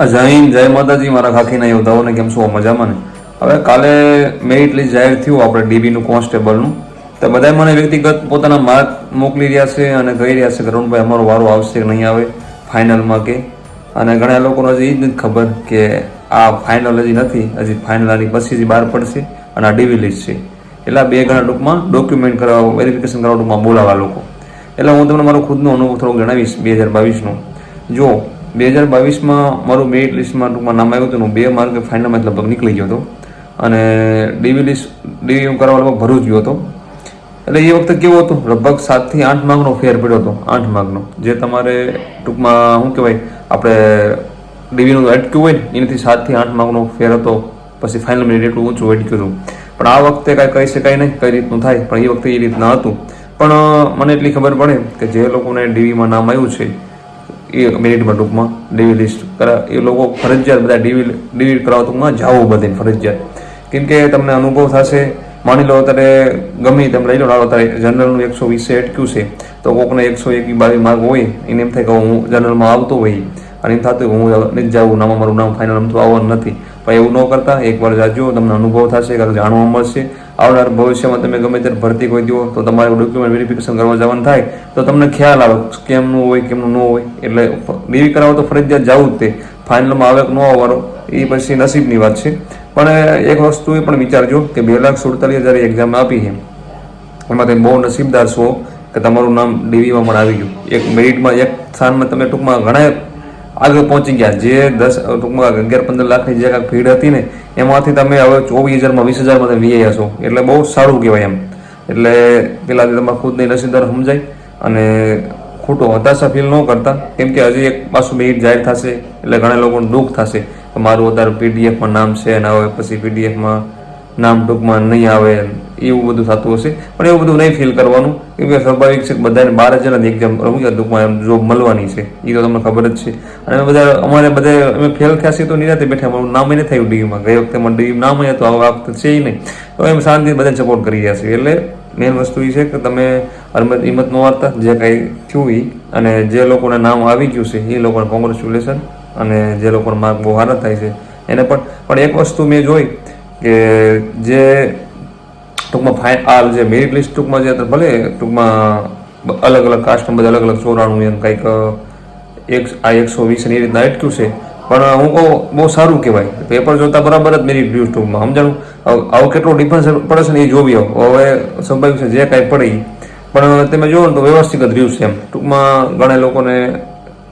જય હિન્દ, જય માતાજી, મારા ખાખીના યોદ્ધાઓને કેમ છો? મજામાં ને? હવે કાલે મેરિટ લિસ્ટ જાહેર થયું આપણે ડીબીનું કોન્સ્ટેબલનું. તો બધા મને વ્યક્તિગત પોતાના માર્ક મોકલી રહ્યા છે અને કહી રહ્યા છે કે અરુણભાઈ અમારો વારો આવશે કે નહીં આવે? ફાઇનલમાં કે? અને ઘણા લોકોને હજી એ જ નથી ખબર કે આ ફાઇનલ હજી નથી, હજી ફાઇનલ આની પછી જ બહાર પડશે અને આ ડીવી લિસ્ટ છે. એટલે બે ઘણા ટૂંકમાં ડોક્યુમેન્ટ કરાવવા વેરિફિકેશન કરવા ટૂંકમાં બોલાવા લોકો. એટલે હું તમને મારો ખુદનો અનુભવ થોડો જણાવીશ, બે હજાર બાવીસનો. જો બે હજાર બાવીસમાં મારું મેરિટ લિસ્ટમાં ટૂંકમાં નામ આવ્યું હતું હું બે માર્કે ફાઇનલમાં લગભગ નીકળી ગયો હતો. અને ડીવી લિસ્ટ ડીવી કરવા લગભગ ભરૂચ ગયો હતો. એટલે એ વખતે કેવો હતો? લગભગ સાતથી આઠ માર્કનો ફેર પડ્યો હતો, આઠ માર્કનો. જે તમારે ટૂંકમાં શું કહેવાય? આપણે ડીવીનું અટક્યું હોય ને, એનાથી સાતથી આઠ માર્કનો ફેર હતો, પછી ફાઇનલ મિનિટ એટલું ઊંચું અટક્યું હતું. પણ આ વખતે કાંઈ કહી શકાય નહીં, કઈ રીતનું થાય, પણ એ વખતે એ રીતના હતું. પણ મને એટલી ખબર પડે કે જે લોકોને ડીવીમાં નામ આવ્યું છે એ મેરિટમાં ટૂંકમાં ડીવી લિસ્ટ કરા એ લોકો ફરજિયાત બધા ડીવી ડીવી કરાવવા ટૂંકમાં જાવું બધે ફરજિયાત. કેમ કે તમને અનુભવ થશે, માની લો અત્યારે ગમે તમે લઈ લો અત્યારે જનરલનું એકસો વીસે અટક્યું છે, તો કોકને એકસો એક બાવીસ માર્ક હોય, એને એમ થાય કે હું જનરલમાં આવતો હોય, અને એમ થતું હું નથી જાવું નામ મારું નામ ફાઇનલ આમ તો આવવાનું નથી. પણ એવું ન કરતા. એકવાર જાજો, તમને અનુભવ થશે કાંઈક જાણવા મળશે. આવનાર ભવિષ્યમાં તમે ગમે ત્યારે ભરતી કોઈ દો, તો તમારે ડોક્યુમેન્ટ વેરિફિકેશન કરવા જવાનું થાય, તો તમને ખ્યાલ આવે કેમનું હોય, કેમનું ન હોય. એટલે ડીવી કરાવો તો ફરજિયાત જવું જ તે. ફાઇનલમાં આવે કે ન આવવાનો, એ પછી નસીબની વાત છે. પણ એક વસ્તુ એ પણ વિચારજો કે બે લાખ સુડતાલીસ હજાર એક્ઝામ આપી છે. એમાં તમે બહુ નસીબદાર છો કે તમારું નામ ડીવીમાં પણ આવી ગયું. એક મેરિટમાં એક સ્થાનમાં તમે ટૂંકમાં ઘણા આગળ પહોંચી ગયા. જે દસ ટૂંકમાં અગિયાર પંદર લાખની જે કાંઈક ભીડ હતી ને, એમાંથી તમે હવે ચોવીસ હજારમાં, વીસ હજારમાં તમે વીઆઈ હશો. એટલે બહુ સારું કહેવાય એમ. એટલે પેલા તમારે ખુદની નસીબદાર સમજાય અને ખોટો હતાશા ફીલ ન કરતા. કેમ કે હજી એક પાછું મેઇટ જાહેર થશે, એટલે ઘણા લોકોને દુઃખ થશે મારું અત્યારે પીડીએફમાં નામ છે અને હવે પછી પીડીએફમાં નામ ટૂંકમાં નહીં આવે, એવું બધું થતું હશે. પણ એવું બધું નહીં ફીલ કરવાનું. કેમ કે સ્વાભાવિક છે બધાને બાર જ એક્ઝામ રમું કે ટૂંકમાં એમ જોબ મળવાની છે. એ તો તમને ખબર જ છે. અને બધા, અમારે બધા અમે ફેલ થયા છીએ તો નિરાતે બેઠા મારું નામ નહીં થયું ડીમાં ગઈ વખતે મને ડીમ નામ હતું, આ વખતે છે નહીં. તો એમ શાંતિ બધાને સપોર્ટ કરી રહ્યા છીએ. એટલે મેઇન વસ્તુ એ છે કે તમે હરમત હિંમત ન વારતા જે કાંઈ થયું એ અને જે લોકોને નામ આવી ગયું છે એ લોકોને કોંગ્રેચ્યુલેશન અને જે લોકોને માર્ક બહુ સારા થાય છે. એને પણ પણ એક વસ્તુ મેં જોઈ કે જે ટૂંકમાં ફાઇન આ જે મેરિટ લિસ્ટ ટૂંકમાં જે ભલે, ટૂંકમાં અલગ અલગ કાસ્ટમાં બધા અલગ અલગ ચોરાણું એમ કંઈક એક આ એકસો વીસ એ રીતના અટક્યું છે. પણ હું કહું, બહુ સારું કહેવાય. પેપર જોતા બરાબર જ મેરિટ વ્યૂઝ ટૂંકમાં. સમજાણું? આવું કેટલો ડિફરન્સ પડે છે ને એ જોવી હવે સ્વાભાવિક છે જે કાંઈ પડે પણ તમે જુઓ ને તો વ્યવસ્થિત જ રહ્યું છે એમ. ટૂંકમાં ઘણા લોકોને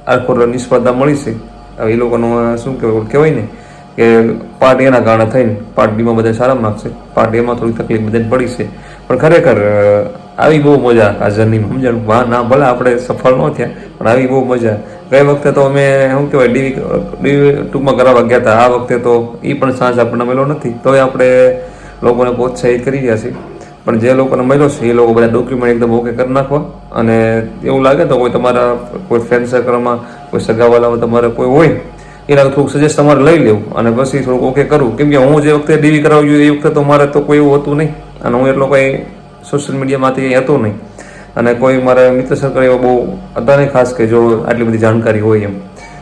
આખો નિષ્ફળતા મળી છે. હવે એ લોકોનું શું કહેવાય કહેવાય ને કે પાર્ટ એના કારણે થઈને પાર્ટ બીમાં બધા સારા માર્ક્સ છે પાર્ટ એમાં થોડી તકલીફ બધાને પડી છે. પણ ખરેખર આવી બહુ મજા આ જર્નીમાં સમજણ વાહ ના, ભલે આપણે સફળ ન થયા, પણ આવી બહુ મજા. ગઈ વખતે તો અમે, શું કહેવાય, ડીવી ડીવી ટૂંકમાં કરાવવા ગયા હતા. આ વખતે તો એ પણ સાંજ આપણને મળ્યો નથી. તોય આપણે લોકોને પ્રોત્સાહિત કરી રહ્યા છીએ. પણ જે લોકોને મળ્યો છે, એ લોકો બધા ડોક્યુમેન્ટ એકદમ ઓકે કરી નાખવા. અને એવું લાગે તો કોઈ તમારા કોઈ ફ્રેન્ડ સર્કલમાં કોઈ સગાવાલામાં તમારે કોઈ હોય એના થોડુંક સજેસ્ટ તમારે લઈ લેવું. અને પછી થોડુંક ઓકે કરું. કેમ કે હું જે વખતે ડીવી કરાવ્યું એ વખતે તો મારે તો કોઈ એવું હતું નહીં. અને હું એટલો કંઈ સોશિયલ મીડિયામાંથી કંઈ હતો નહીં. અને કોઈ મારા મિત્ર સર્કલ એવા બહુ હતા નહીં ખાસ કે જો આટલી બધી જાણકારી હોય એમ.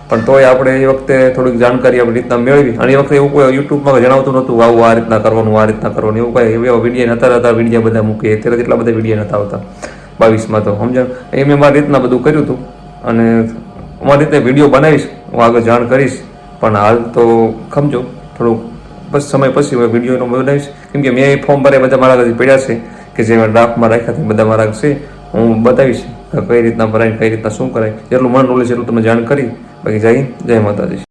પણ તોય આપણે એ વખતે થોડીક જાણકારી આપણી રીતના મેળવી. અને એ વખતે એવું કોઈ યુટ્યુબમાં જણાવતું નહોતું આવું આ રીતના કરવાનું, આ રીતના કરવાનું. એવું કાંઈ એવા વીડિયો નતા હતા વિડીયા બધા મૂકીએ. અત્યારે એટલા બધા વીડિયો નતા આવતા. બાવીસમાં તો, સમજણ? એ મેં મારી રીતના બધું કર્યું હતું. અને અમારી રીતે વીડિયો બનાવીશ. હું આગળ જાણ કરીશ. પણ હાલ તો ખમજો થોડુંક બસ સમય પછી હવે વિડીયોનો બનાવીશ. કેમ કે મેં એ ફોર્મ ભરે બધા મારા આગળ પડ્યા છે કે જે ડ્રાફ્ટમાં રાખ્યા છે, બધા મારા છે. હું બતાવીશ કઈ રીતના ભરાય કઈ રીતના શું કરાય. જેટલું મન નોલેજ એટલું તમે જાણ કરી. બાકી જય જય માતાજી.